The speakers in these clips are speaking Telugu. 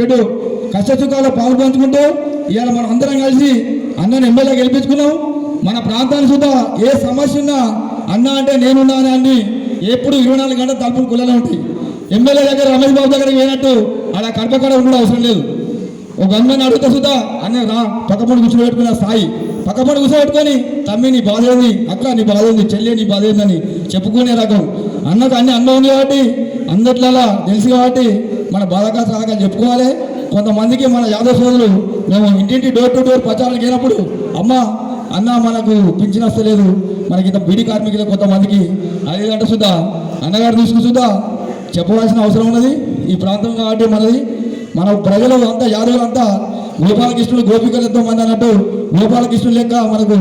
చెడు కష్ట పాల్పంచుకుంటూ ఇవాళ మనం అందరం కలిసి అన్నని ఎమ్మెల్యే గెలిపించుకున్నాం. మన ప్రాంతానికి సుధా ఏ సమస్య ఉన్నా అన్న అంటే నేనున్నాను అని ఎప్పుడు ఇరవై నాలుగు గంటల తలుపులు కుల్లనే ఉంటాయి. ఎమ్మెల్యే దగ్గర రమేష్ బాబు దగ్గరికి పోయినట్టు అలా కడపకడ ఉండడం అవసరం లేదు. ఒక గన్మెన్ అడుగుతా సుధా అన్న రా పక్కపొడి కూర్చోబెట్టుకున్న పెట్టుకున్న స్థాయి. పక్కపడి కూర్చోబెట్టుకొని తమ్మి నీ బాధ ఏంది? అక్క నీ బాధ ఏంది? చెల్లి నీ బాధ ఏందని చెప్పుకునే రకం. అన్నకు అన్ని అన్నం ఉంది కాబట్టి అందట్లలా తెలుసు కాబట్టి మన బాధకా సహాగా చెప్పుకోవాలి. కొంతమందికి మన యాదవ సోదరులు మేము ఇంటింటి డోర్ టు డోర్ ప్రచారానికి వెళ్ళినప్పుడు అమ్మ అన్న మనకు పింఛన్ వస్తలేదు. మనకి ఇంత బీడీ కార్మికులు కొంతమందికి. అదే గంట సుధా అన్నగారు తీసుకుని సుధా చెప్పవలసిన అవసరం ఉన్నది. ఈ ప్రాంతం కాబట్టి మనది. మన ప్రజలు అంతా యాదవులు అంతా గోపాలకృష్ణుడు గోపికలు ఎంతో మంది అన్నట్టు గోపాలకృష్ణుడు లెక్క మనకు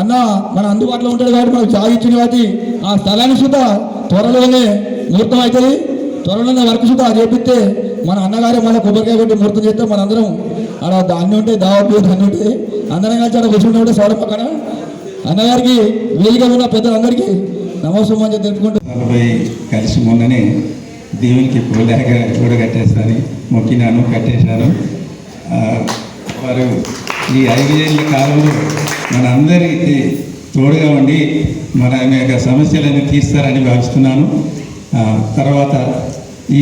అన్న మన అందుబాటులో ఉంటాడు కాబట్టి మనకు చాగిచ్చింది కాబట్టి ఆ స్థలాన్ని సుద్ధా త్వరలోనే ముహూర్తం అవుతుంది. త్వరలోనే వర్క్ సుద్ధా చేపిస్తే మన అన్నగారే మన కొబ్బరికాయ పెట్టి ముహూర్తం చేస్తే మన అందరం ఆడ దాన్ని ఉంటే దావట్లు దాన్ని ఉంటే అందరం కలిసి ఆడ కూర్చుంటే ఉంటే సోడ పక్కన. అన్నగారికి వీలుగా ఉన్న పెద్దలందరికీ నమస్కారం అని తెలుపుకుంటూ నలభై కలిసి మొన్ననే దేవునికి పూలేక కూడా కట్టేస్తాను మొక్కినాను కట్టేశాను. వారు ఈ ఐదు ఏళ్ళ కాలంలో మన అందరికీ తోడుగా ఉండి మన యొక్క సమస్యలన్నీ తీస్తారని భావిస్తున్నాను. తర్వాత ఈ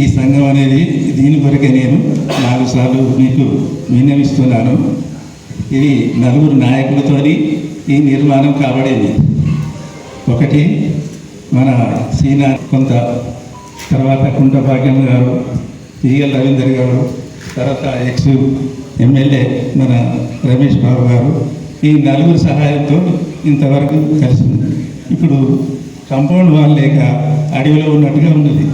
ఈ సంఘం అనేది దీని కొరకే నేను నాలుగు సార్లు మీకు విన్నవిస్తున్నాను. ఇది నలుగురు నాయకులతోని ఈ నిర్మాణం కాబడింది. ఒకటి మన సీనా కొంత తర్వాత కుంట భాగ్యం గారు ఈఎల్ రవీందర్ గారు తర్వాత ఎక్స్ ఎమ్మెల్యే మన రమేష్ బాబు గారు ఈ నలుగురు సహాయంతో ఇంతవరకు కలిసింది ఇప్పుడు కంపౌండ్ వాల్ లేక అడవిలో ఉన్నట్టుగా ఉన్నది.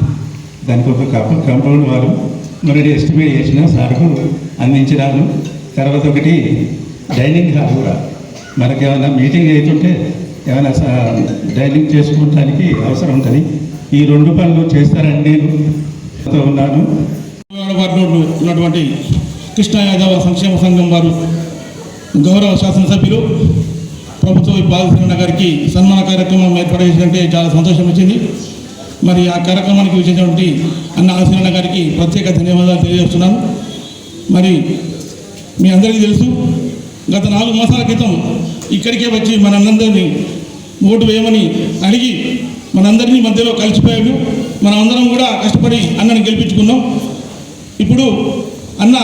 దానికి ఒక కంపౌండ్ వారు మరి ఎస్టిమేట్ చేసిన సార్కు అందించినాను తర్వాత ఒకటి డైనింగ్ హాల్ కూడా. మనకి ఏమైనా మీటింగ్ అవుతుంటే ఏమైనా స- డైనింగ్ చేసుకోవడానికి అవసరం ఉంటుంది. ఈ రెండు పనులు చేస్తారని నేను ఉన్నాను. ఉన్నటువంటి కృష్ణ యాదవ సంక్షేమ సంఘం వారు గౌరవ శాసనసభ్యులు ప్రభుత్వ బాలకృష్ణ గారికి సన్మాన కార్యక్రమం ఏర్పాటు చేసినట్టే చాలా సంతోషం వచ్చింది. మరి ఆ కార్యక్రమానికి వచ్చేటువంటి అన్న ఆశీరణ గారికి ప్రత్యేక ధన్యవాదాలు తెలియజేస్తున్నాను. మరి మీ అందరికీ తెలుసు గత నాలుగు మాసాల క్రితం ఇక్కడికే వచ్చి మనందరినీ ఓటు వేయమని అడిగి మనందరినీ మధ్యలో కలిసిపోయాడు. మనమందరం కూడా కష్టపడి అన్నని గెలిపించుకున్నాం. ఇప్పుడు అన్న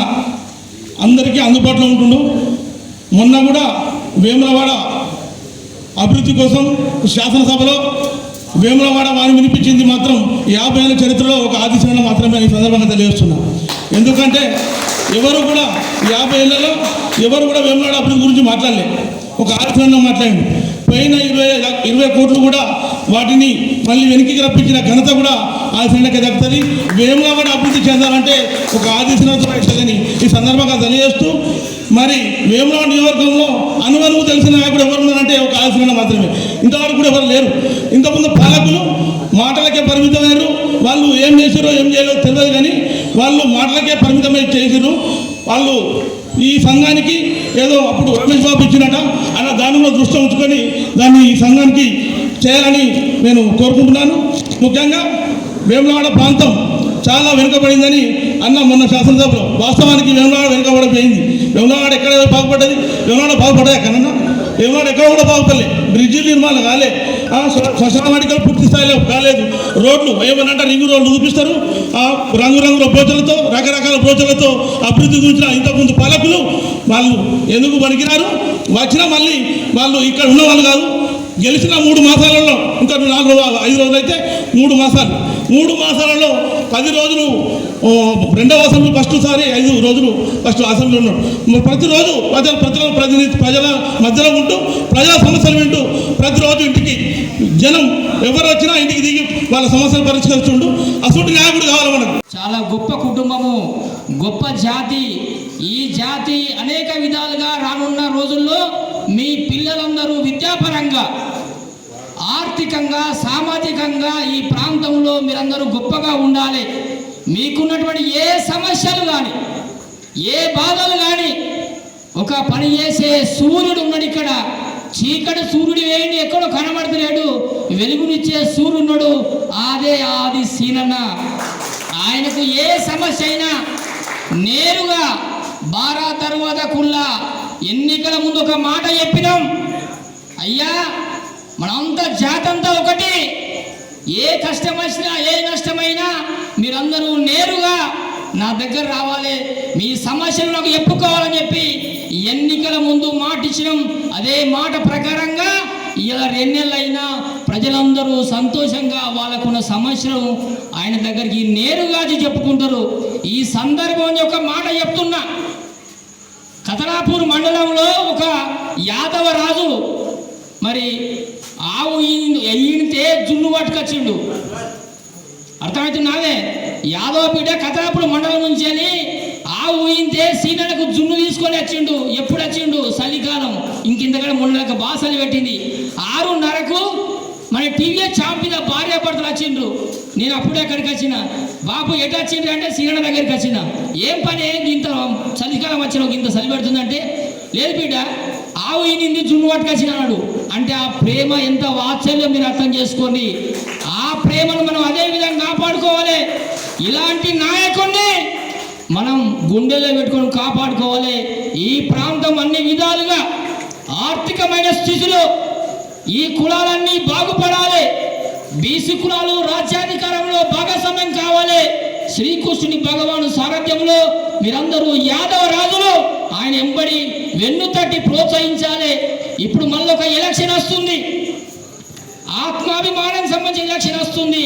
అందరికీ అందుబాటులో ఉంటుండు మొన్న కూడా వేములవాడ అభివృద్ధి కోసం శాసనసభలో వేములవాడ వారిని వినిపించింది మాత్రం యాభై ఏళ్ళ చరిత్రలో ఒక ఆదిశరణ మాత్రమే ఈ సందర్భంగా తెలియజేస్తున్నా. ఎందుకంటే ఎవరు కూడా యాభై ఏళ్ళలో ఎవరు కూడా వేములవాడ అభివృద్ధి గురించి మాట్లాడలే. ఒక ఆదిశరణ మాట్లాడింది. పోయిన ఇరవై ఇరవై కోట్లు కూడా వాటిని మళ్ళీ వెనక్కి రప్పించిన ఘనత కూడా ఆదిశరణకే దక్కుతుంది. వేములవాడ అభివృద్ధి చెందాలంటే ఒక ఆదిశరణతో అవుతుందని ఈ సందర్భంగా తెలియజేస్తూ మరి వేమరా నియోజకవర్గంలో అనువనువు తెలిసిన నాయకుడు ఎవరు ఉన్నారంటే ఒక ఆదిశరణ మాత్రమే. ఇంతవరకు కూడా ఎవరు లేరు. ఇంతకుముందు పాలకులు మాటలకే పరిమితమయ్యారు. వాళ్ళు ఏం చేశారో ఏం చేయలేదో తెలియదు కానీ వాళ్ళు మాటలకే పరిమితమై చేసారు వాళ్ళు ఈ సంఘానికి ఏదో అప్పుడు రమేష్ బాబు ఇచ్చినట అలా దానిలో దృష్టి ఉంచుకొని దాన్ని ఈ సంఘానికి చేయాలని నేను కోరుకుంటున్నాను. ముఖ్యంగా వేములవాడ ప్రాంతం చాలా వెనుకబడిందని అన్న మొన్న శాసనసభలో వాస్తవానికి వేములవాడ వెనుకబడిపోయింది. వేములవాడ ఎక్కడ బాగుపడ్డది? వేములవాడ బాగుపడ్డా ఎక్కడన్నా వేములవాడ ఎక్కడ కూడా బాగుపడలే. బ్రిడ్జి నిర్మాణం కాలే. శ్మశాన వాటికలు పూర్తి స్థాయిలో కాలేదు. రోడ్లు ఏమనంటే రింగు రోడ్లు చూపిస్తారు. ఆ రంగురంగుల పోచలతో రకరకాల బ్రోచలతో అభివృద్ధి గురించిన ఇంతకుముందు పాలకులు వాళ్ళు ఎందుకు పనికిరారు? వచ్చినా మళ్ళీ వాళ్ళు ఇక్కడ ఉన్న వాళ్ళు కాదు. గెలిచిన మూడు మాసాలలో ఇంకా నాలుగు ఐదు రోజులు అయితే మూడు మాసాలు. మూడు మాసాలలో పది రోజులు రెండవ అసెంబ్లీ ఫస్ట్ సారి ఐదు రోజులు ఫస్ట్ అసెంబ్లీ ఉన్నాడు ప్రతిరోజు ప్రజల ప్రజల ప్రతినిధి ప్రజల మధ్యలో ఉంటూ ప్రజా సమస్యలు వింటూ ప్రతిరోజు ఇంటికి జనం ఎవరు వచ్చినా ఇంటికి దిగి వాళ్ళ సమస్యలు పరిష్కరిస్తుండు. అసలు నాయకుడు కావాలి మనకు. చాలా గొప్ప కుటుంబము గొప్ప జాతి. ఈ జాతి అనేక విధాలుగా రానున్న రోజుల్లో మీ పిల్లలందరూ విద్యాపరంగా ఆర్థికంగా సామాజికంగా ఈ ప్రాంతంలో మీరందరూ గొప్పగా ఉండాలి. మీకున్నటువంటి ఏ సమస్యలు కానీ ఏ బాధలు కానీ ఒక పని చేసే సూర్యుడు ఉన్నాడు ఇక్కడ. చీకటి సూర్యుడు వేయండి ఎక్కడో కనబడతలేడు. వెలుగునిచ్చే సూర్యున్నాడు అదే ఆది సీనన్న. ఆయనకు ఏ సమస్య అయినా నేరుగా బారా తర్వాత కుల్లా ఎన్నికల ముందు ఒక మాట చెప్పినాం. అయ్యా మనంతా జాతంతా ఒకటి. ఏ కష్టం వచ్చినా ఏ నష్టమైనా మీరందరూ నేరుగా నా దగ్గర రావాలి. మీ సమస్యలు నాకు చెప్పుకోవాలని చెప్పి ఎన్నికల ముందు మాట ఇచ్చినాం అదే మాట ప్రకారంగా ఇలా రెండేళ్ళైనా ప్రజలందరూ సంతోషంగా వాళ్ళకున్న సమస్యలు ఆయన దగ్గరికి నేరుగా చెప్పుకుంటారు. ఈ సందర్భం ఒక మాట చెప్తున్నా. కతరాపూర్ మండలంలో ఒక యాదవ రాజు మరి ఆవు ఈతే ఈనితే జున్ను పట్టుకొచ్చిండు. అర్థమవుతున్నావే యాదవ బిడ్డ కతరాపూర్ మండలం నుంచి అని ఆవు ఈనితే సీనలకు జున్ను తీసుకొని వచ్చిండు. ఎప్పుడు వచ్చిండు? చలికాలం. ఇంకింతకాలం మొన్నలకు బాసలు పెట్టింది. ఆరున్నరకు మన టీవీ చాంపిన భార్య భర్తలు వచ్చిండ్రు. నేను అప్పుడే అక్కడికి వచ్చిన. బాబు ఎటు వచ్చిండ్రు అంటే సీనన్న దగ్గరికి వచ్చిన. ఏం పని? ఇంత చలికాలం వచ్చిన ఇంత చలి పెడుతుందంటే లేదు బిడ్డ ఆవు ఈనింది జున్ను పట్టుకొచ్చిన అన్నాడు అంటే ఆ ప్రేమ ఎంత వాత్సల్యం మీరు అర్థం చేసుకోండి. ఆ ప్రేమను మనం అదే విధంగా కాపాడుకోవాలి. ఇలాంటి నాయకుడిని మనం గుండెలో పెట్టుకొని కాపాడుకోవాలి. ఈ ప్రాంతం అన్ని విధాలుగా ఆర్థికమైన స్థితిలో ఈ కులాలన్నీ బాగుపడాలి. బీసీ కులాలు రాజ్యాధికారంలో భాగస్వామ్యం కావాలి. శ్రీకృష్ణుని భగవాను సారథ్యంలో మీరందరూ యాదవ రాజులు. ఆయన ఎంబడి వెన్ను తట్టి ప్రోత్సహించాలి. ఇప్పుడు మళ్ళీ ఒక ఎలక్షన్ వస్తుంది. ఆత్మాభిమానం సంబంధించిన ఎలక్షన్ వస్తుంది.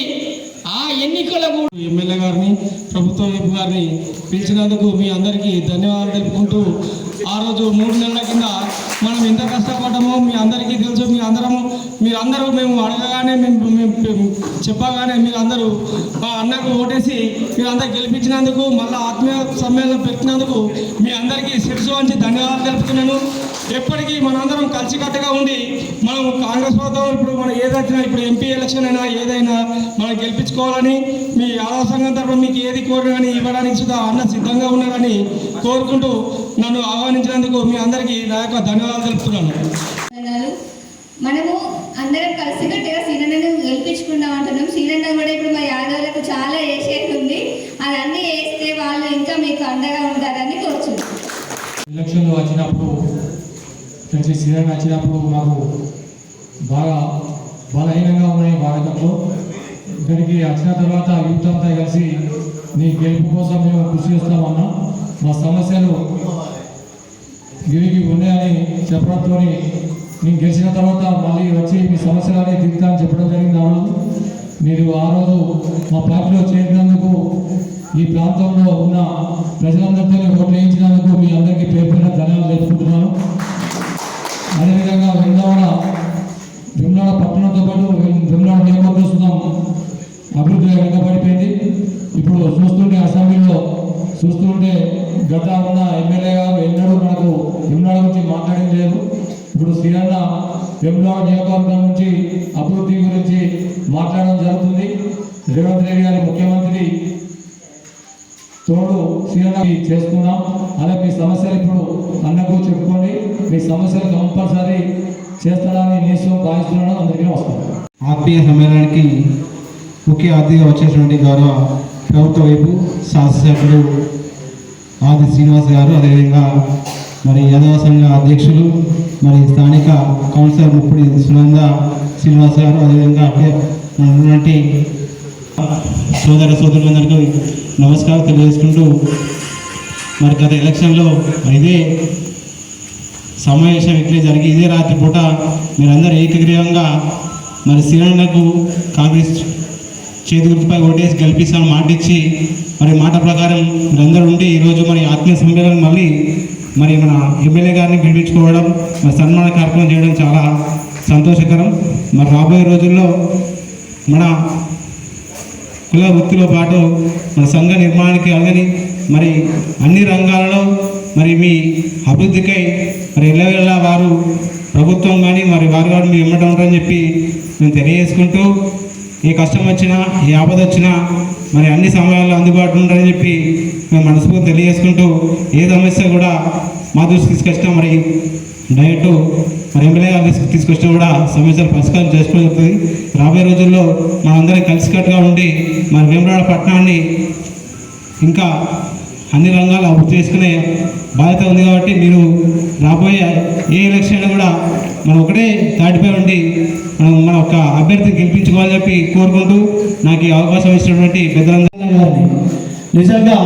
ఆ ఎన్నికల ఎమ్మెల్యే గారిని ప్రభుత్వ వైపు గారిని పిలిచినందుకు మీ అందరికీ ధన్యవాదాలు తెలుపుకుంటూ ఆ రోజు మూడు నెలల కింద మనం ఎంత కష్టపడ్డామో మీ అందరికీ తెలుసు మీ అందరము మీరందరూ మేము అడగగానే మేము మేము చెప్పగానే మీరు అందరూ మా అన్నకు ఓటేసి మీరందరూ గెలిపించినందుకు మళ్ళీ ఆత్మీయ సమ్మేళనం పెట్టినందుకు మీ అందరికీ శిరసు వంచి ధన్యవాదాలు తెలుపుతున్నాను. ఎప్పటికీ మనందరం కలిసికట్టుగా ఉండి మనం కాంగ్రెస్ ప్రభుత్వం ఇప్పుడు మనం ఏదైనా ఇప్పుడు ఎంపీ ఎలక్షన్ అయినా ఏదైనా మనం గెలిపించుకోవాలని మీ యాదవ సంఘం తరఫున మీకు ఏది కోరినా ఇవ్వడానికి సుధా అన్న సిద్ధంగా ఉన్నారని కోరుకుంటూ నన్ను ఆహ్వానించినందుకు మీ అందరికీ నా యొక్క ధన్యవాదాలు తెలుపుతున్నాను. అన్నారు మనము అందరం కలిసికట్టుగా సీనన్నను గెలిపించుకుందాం అంటున్నాం. సీనన్న కూడా ఇప్పుడు మా యాదవులకు చాలా వేసేది ఉంది. అదన్నీ వేస్తే వాళ్ళు ఇంకా మీకు అండగా ఉంటారని కోరుచున్నాం. ఎలక్షన్లు వచ్చినప్పుడు ప్రతి సీజన్ వచ్చినప్పుడు మాకు బాగా బలహీనంగా ఉన్నాయి వాడకంలో ఇక్కడికి వచ్చిన తర్వాత యూత్ అంతా కలిసి నీ గెలుపు కోసం మేము కృషి చేస్తామన్నా మా సమస్యలు గిరికి ఉన్నాయని చెప్పడంతో నేను గెలిచిన తర్వాత మళ్ళీ వచ్చి మీ సమస్యలని తీరుతా అని చెప్పడం జరిగింది ఆ రోజు. మీరు ఆ రోజు మా పార్టీలో చేరినందుకు ఈ ప్రాంతంలో ఉన్న ప్రజలందరితో ఓట్లు వేయించినందుకు మీ అందరికీ పేరు పైన ధన్యవాదాలు తెలుపుకుంటున్నాను. అదేవిధంగా వెంగవాడ వెంగళ పట్టణంతో పాటు వెంగళ నియోజకవర్గం సుతం అభివృద్ధిగా వెనుకబడిపోయింది ఇప్పుడు చూస్తుంటే అసెంబ్లీలో చూస్తుంటే గత ఉన్న ఎమ్మెల్యే గారు ఎన్నడూ మనకు వెంగళ గురించి మాట్లాడింది లేదు. ఇప్పుడు శ్రీరన్న వెంగళ నియోజకవర్గం నుంచి అభివృద్ధి గురించి మాట్లాడడం జరుగుతుంది. రేవంత్ రెడ్డి గారి ముఖ్యమంత్రి తోడు శ్రీరన్నకి చేసుకున్నాం అలా మీ సమస్యలు ఇప్పుడు అన్నకు చెప్పుకోండి. మీ సమస్యలు కంపల్సరీ చేస్తానని నేను భావిస్తున్నాను. అందరికీ వస్తాను ఆత్మీయ సమ్మేళనానికి ముఖ్య అతిథిగా వచ్చేటువంటి గౌరవ ప్రభుత్వ వైపు శాసనసభ్యులు ఆది శ్రీనివాస్ గారు అదేవిధంగా మరి యాదవ సంఘ అధ్యక్షులు మరి స్థానిక కౌన్సిలర్ ముప్పుడి సునంద శ్రీనివాస్ గారు అదేవిధంగా ఉన్నటువంటి సోదర సోదరులందరికీ నమస్కారం తెలియజేసుకుంటూ మరి గత ఎలక్షన్లో ఇదే సమావేశం ఇట్లే జరిగి ఇదే రాత్రి పూట మీరందరూ ఏకగ్రీవంగా మరి శ్రీరణకు కాంగ్రెస్ చేతి గుర్తుపై ఓటేసి గెలిపిస్తామని మాట ఇచ్చి మరి మాట ప్రకారం మీరందరూ ఉండి ఈరోజు మరి ఆత్మీయ సమ్మేళనం మళ్ళీ మరి మన ఎమ్మెల్యే గారిని పిలిపించుకోవడం మరి సన్మాన కార్యక్రమం చేయడం చాలా సంతోషకరం. మరి రాబోయే రోజుల్లో మన కుల వృత్తిలో పాటు మన సంఘ నిర్మాణానికి అలాగని మరి అన్ని రంగాలలో మరి మీ అభివృద్ధికై మరి ఎల్లవేళలా వారు ప్రభుత్వం కానీ మరి వారు గారు మీ ఇమ్మటం ఉంటారని చెప్పి మేము తెలియజేసుకుంటూ ఏ కష్టం వచ్చినా ఏ ఆపద వచ్చినా మరి అన్ని సమయాల్లో అందుబాటులో ఉండాలని చెప్పి మేము మనస్ఫూర్తి తెలియజేసుకుంటూ ఏ సమస్య కూడా మా దృష్టికి తీసుకొచ్చినా మరి డైరెక్ట్ మరి ఎమ్మెల్యే గారు తీసుకొచ్చినా కూడా సమస్యలు పరిష్కారం చేసుకోవడం జరుగుతుంది రాబోయే రోజుల్లో మనందరం కలిసికట్టుగా ఉండి మరి వేమరాడ పట్టణాన్ని ఇంకా అన్ని రంగాలు అభివృద్ధి చేసుకునే బాధ్యత ఉంది కాబట్టి మీరు రాబోయే ఏ ఎలక్షన్ కూడా మనం ఒకటే దాటిపై ఉండి మనం మన ఒక అభ్యర్థిని గెలిపించుకోవాలని చెప్పి కోరుకుంటూ నాకు ఈ అవకాశం ఇచ్చినటువంటి పెద్దలందరూ గారిని నిజంగా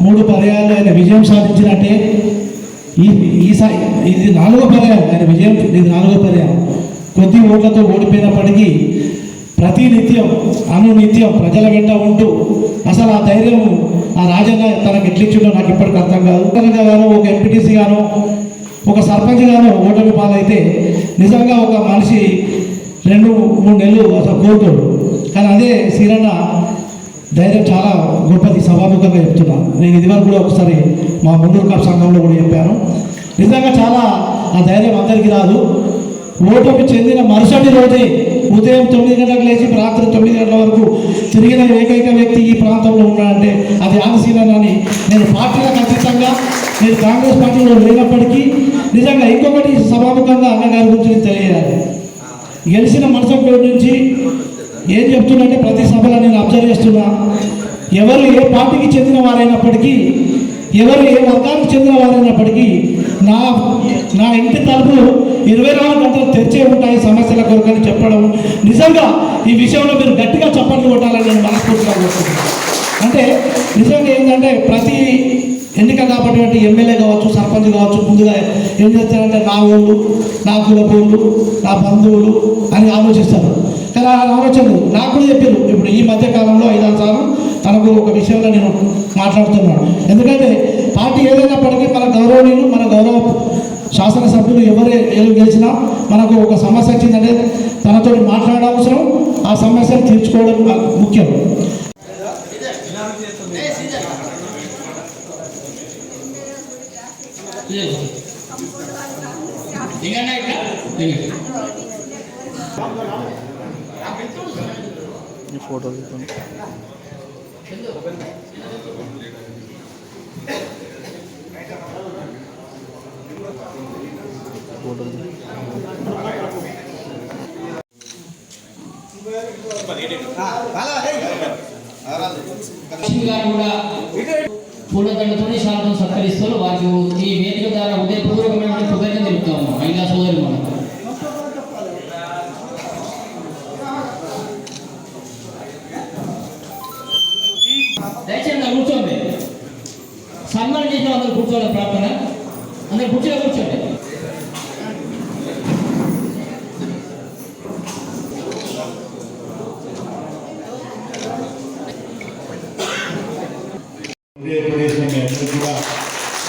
మూడు పర్యాయాలు ఆయన విజయం సాధించినట్టే ఈ ఈ సా- ఇది నాలుగో పర్యాయం. ఆయన విజయం ఇది నాలుగో పర్యాయం. కొద్ది ఓట్లతో ఓడిపోయినప్పటికీ ప్రతి నిత్యం అనునిత్యం ప్రజల వెంట ఉంటూ అసలు ఆ ధైర్యం ఆ రాజన్న తనకు ఎట్లిచ్చిండో నాకు ఇప్పటికి అర్థం కాదు. ఉపరంగా గాను ఒక ఎంపీటీసీ గాను ఒక సర్పంచ్ గాను ఓటమి పాలైతే నిజంగా ఒక మనిషి రెండు మూడు నెలలు అసలు కోరుకోడు కానీ అదే సీరన్న ధైర్యం చాలా గొప్పది సభాముఖంగా చెప్తున్నాను నేను ఇదివరకు కూడా ఒకసారి మా ముందు కప్ సంఘంలో కూడా చెప్పాను. నిజంగా చాలా ఆ ధైర్యం అందరికీ రాదు. ఓటమి చెందిన మరుసటి రోజే ఉదయం తొమ్మిది గంటలకు లేచి రాత్రి తొమ్మిది గంటల వరకు తిరిగిన ఏకైక వ్యక్తి ఈ ప్రాంతంలో ఉన్నాడంటే అది ఆనశీలనని నేను పార్టీలకు అతీతంగా నేను కాంగ్రెస్ పార్టీలో లేనప్పటికీ నిజంగా ఇంకొకటి సభాముఖంగా అన్నగారి గురించి తెలియాలి గెలిచిన మరుసటి నుంచి ఏం చెప్తున్నంటే ప్రతి సభలో నేను అబ్జర్వ్ చేస్తున్నా. ఎవరు ఏ పార్టీకి చెందిన వారైనప్పటికీ ఎవరు ఏ వర్గానికి చెందిన వారైనప్పటికీ నా నా ఇంటి తలుపు ఇరవై నాలుగు గంటలు తెరిచే ఉంటాయి సమస్యల కొరకని చెప్పడం. నిజంగా ఈ విషయంలో మీరు గట్టిగా చప్పట్లు కొట్టాలని నేను మనస్ఫూర్తిగా కోరుకుంటున్నాను. అంటే నిజంగా ఏంటంటే ప్రతి ఎన్నిక కాబట్టి ఎమ్మెల్యే కావచ్చు సర్పంచ్ కావచ్చు ముందుగా ఏం చేస్తారంటే నా ఊళ్ళు నా కులపోళ్ళు నా బంధువులు అని ఆలోచిస్తారు. కానీ ఆ ఆలోచన నాకు కూడా చెప్పారు. ఇప్పుడు ఈ మధ్య కాలంలో ఐదారు సార్లు తనకు ఒక విషయంలో నేను మాట్లాడుతున్నాను. ఎందుకంటే పార్టీ ఏదైనప్పటికీ మన గౌరవనీయులు మన గౌరవ శాసనసభ్యులు ఎవరు ఏలు గెలిచినా మనకు ఒక సమస్య వచ్చిందంటే తనతో మాట్లాడవసరం ఆ సమస్యను తీర్చుకోవడం ముఖ్యం. దిగండి ఇక్కడ పూలదండతో శాంతం సత్కరిస్తూ వారికి ఈ వేదిక ద్వారా ఉదయపూర్వకమైన కృతజ్ఞత తెలుపుతాము. మహిళా సోదరి మనం. దయచేసి కూర్చోండి. సన్మానం చేసిన అందరూ కూర్చోవాలి ప్రార్థన. అందరూ కుర్చీలో కూర్చోండి కూడా.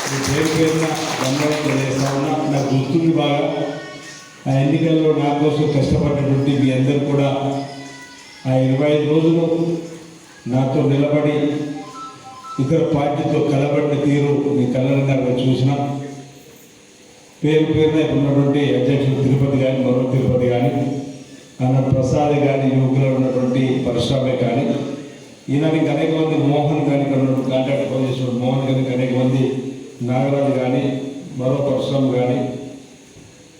మీ పేరు పేరున ధన్యవాదాలు తెలియజేస్తా ఉన్నా నాకు గుర్తుంది బాగా. ఆ ఎన్నికల్లో నా కోసం కష్టపడినటువంటి మీ అందరూ కూడా ఆ ఇరవై ఐదు రోజులు నాతో నిలబడి ఇతర పార్టీతో కలబడిన తీరు మీ కళ్ళ నాకు చూసినా. పేరు పేరున ఇప్పుడు ఉన్నటువంటి అధ్యక్షుడు తిరుపతి కానీ మరో తిరుపతి కానీ అన్న ప్రసాద్ కానీ యువకులు ఉన్నటువంటి పరిశ్రమే కానీ ఈయనకి అనేక మంది మోహన్ కానీ ఇక్కడ ఉన్నటువంటి కాంటాక్ట్ ఫోన్ చేసిన మోహన్ కానీ అనేక మంది నాగరాజు కానీ మరో పరిశ్రమ కానీ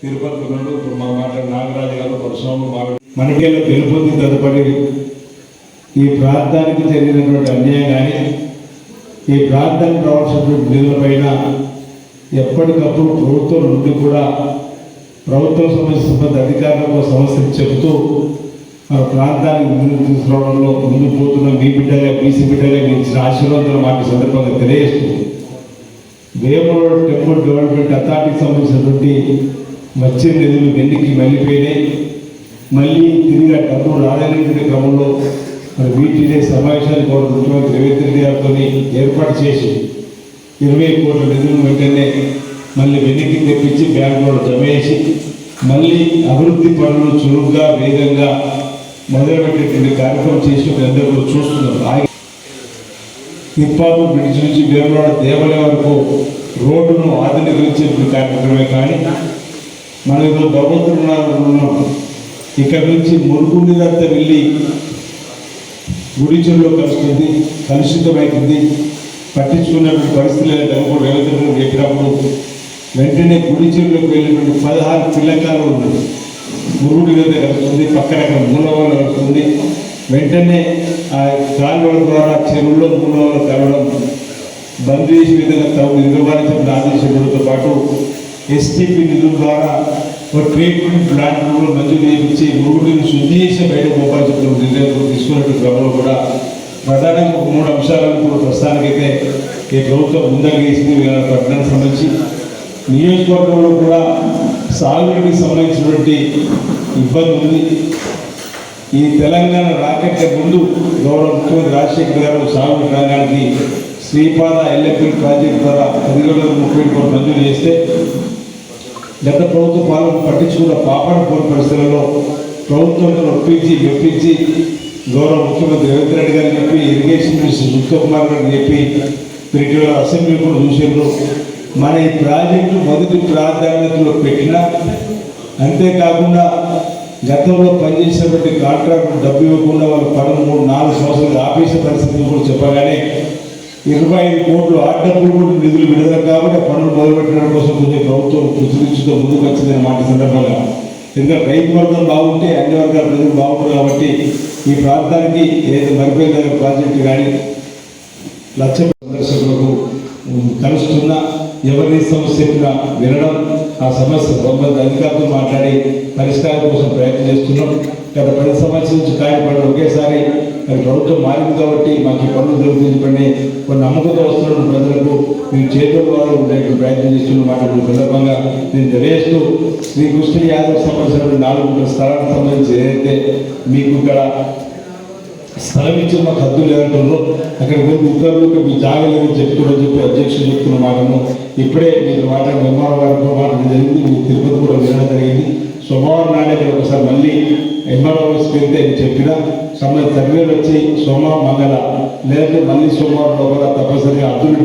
తిరుపతి నుండి ఇప్పుడు మా మాట నాగరాజు గారు పరశురాము మా మనకేళ్ళ తిరుపతి తదుపరి ఈ ప్రాంతానికి చెందినటువంటి అన్యాయం కానీ ఈ ప్రాంతానికి రావాల్సినటువంటి నిధులపైన ఎప్పటికప్పుడు ప్రభుత్వం నుండి కూడా ప్రభుత్వ సమస్య సంబంధ అధికారులకు సమస్యలు చెబుతూ ఆ ప్రాంతానికి ముందుకు తీసుకురావడంలో ముందు పోతున్న మీ బిడ్డలే బీసీ బిడ్డలే మీ ఆశీర్వాదం ఆశీర్వాదాలు మాకు సందర్భంగా తెలియజేస్తుంది వేమూరు టెంపుల్ డెవలప్మెంట్ అథారిటీకి సంబంధించినటువంటి వచ్చే నిధులు వెన్నికి మళ్ళీపోయినాయి. మళ్ళీ తిరిగి ఆ డబ్బు రాలేనటువంటి క్రమంలో మరి వీటినే సమావేశాన్ని కూడా ముఖ్యమంత్రి రేవంత్ రెడ్డి గారితో ఏర్పాటు చేసి ఇరవై కోట్ల నిధులను వెంటనే మళ్ళీ వెనక్కి తెప్పించి బ్యాంకులో జమేసి మళ్ళీ అభివృద్ధి పనులు చురుగ్గా వేగంగా మొదలుపెట్టేటువంటి కార్యక్రమం చేసి అందరూ చూస్తున్నారు. ఆ బ్రిడ్జ్ నుంచి వేమలాడ దేవాలయం వరకు రోడ్డును ఆధునీకరించే కార్యక్రమమే కానీ మన ఏదో భగవంతుడు ఉన్నాం ఇక్కడ నుంచి మురుగునీరంతా వెళ్ళి గుడి చెరువులో కలుస్తుంది కలుషితమవుతుంది పట్టించుకున్నటువంటి పరిస్థితులు లేదని కూడా రేవంత్ వెంటనే కుడి చెరువులోకి వెళ్ళినటువంటి పదహారు పిల్లకాలు ఉన్నారు. మురుగుడు మీద కలుస్తుంది పక్కన అక్కడ మూలవలు కలుస్తుంది వెంటనే ఆ కాలువల ద్వారా చెరువులో మూలవాళ్ళు కలవడం బంద్ చేసే విధంగా తమ నిర్వహించిన ఆదేశంతో పాటు ఎస్టీపీ నిధుల ద్వారా ఒక ట్రీట్మెంట్ ప్లాంట్ కూడా మంజూరు చేయించి మురుగుడిని శుద్ధి చేసి బయట పోపాలని నిర్ణయం తీసుకున్నట్టు క్రమంలో కూడా ప్రధానంగా ఒక మూడు అంశాలను కూడా ప్రస్తుతానికైతే ఈ ప్రభుత్వం ముందడుగు వేసింది వీళ్ళ పట్టణానికి సంబంధించి. నియోజకవర్గంలో కూడా సాగునీటికి సంబంధించినటువంటి ఇబ్బంది ఉంది. ఈ తెలంగాణ రాకెట్ ముందు గౌరవ ముఖ్యమంత్రి రాజశేఖర్ గారు సాగునీటి రంగానికి శ్రీపాద ఎల్ఎఫ్ఎల్ ప్రాజెక్ట్ ద్వారా పది వందల ముప్పై కోట్లు మంజూరు చేస్తే గత ప్రభుత్వ పాలన పట్టించుకున్న పాపడ పోరు పరిస్థితులలో ప్రభుత్వంతో ఒప్పించి మెప్పించి గౌరవ ముఖ్యమంత్రి రేవంత్ రెడ్డి గారిని చెప్పి ఇరిగేషన్ మినిస్టర్ ఉత్తమ్ కుమార్ గారు చెప్పి మీరు ఇటీవల అసెంబ్లీ కూడా చూసారు మన ఈ ప్రాజెక్టు మొదటి ప్రాధాన్యతలో పెట్టినా అంతేకాకుండా గతంలో పనిచేసినటువంటి కాంట్రాక్ట్ డబ్బు ఇవ్వకుండా వాళ్ళు పనులు మూడు నాలుగు సంవత్సరాలు ఆపేసిన పరిస్థితులు కూడా చెప్పగానే ఇరవై ఐదు కోట్లు ఆ డబ్బులు కూడా నిధులు విడుదల కాబట్టి ఆ పనులు మొదలుపెట్టడం కోసం కొంచెం ప్రభుత్వం కృషితో ముందుకు వచ్చిందని మాట సందర్భంగా. ఎందుకంటే రైతు వర్గం బాగుంటే అన్ని వర్గాల ప్రజలు బాగుంటారు కాబట్టి ఈ ప్రాంతానికి ఏదైతే మరిపోయిన ప్రాజెక్టు కానీ లక్ష సందర్శకులకు కలుస్తున్న ఎవరి సమస్య వినడం ఆ సమస్య సంబంధ అధికారులతో మాట్లాడి పరిష్కారం కోసం ప్రయత్నం చేస్తున్నాం. గత పది సంవత్సరాల నుంచి కాయపడి ఒకేసారి మరి ప్రభుత్వం మారింది కాబట్టి మాకు ఈ పనులు దొరుకుతుంది కొన్ని నమ్మకంతో వస్తున్న ప్రజలకు మేము చేతుల ద్వారా ఉండేటువంటి ప్రయత్నం చేస్తున్న మాట సందర్భంగా నేను తెలియజేస్తూ శ్రీ కృష్ణ యాదవ్ సంబంధించిన నాలుగు గుంటల స్థలానికి సంబంధించి ఏదైతే మీకు ఇక్కడ స్థలం ఇచ్చి మాకు హద్దు లేదంటున్నారు అక్కడ పోయి ఉత్తర్వులకు మీ జాగలేదని చెప్తున్నా చెప్పి అధ్యక్షులు చెప్తున్న మాటను ఇప్పుడే మీరు మాట్లాడిన నిర్మాణ వారితో మాట్లాడడం జరిగింది మీ తిరుపతి కూడా వినడం జరిగింది. సోమవారం నాడే ఇక్కడ ఒకసారి మళ్ళీ ఎంఆర్ఓ ఆఫీస్కి వెళ్తే నేను చెప్పిన సమయ సర్వేలు వచ్చి సోమ మంగళ లేదంటే మళ్ళీ సోమవారం లోపల తప్పనిసరిగా అర్జునుడు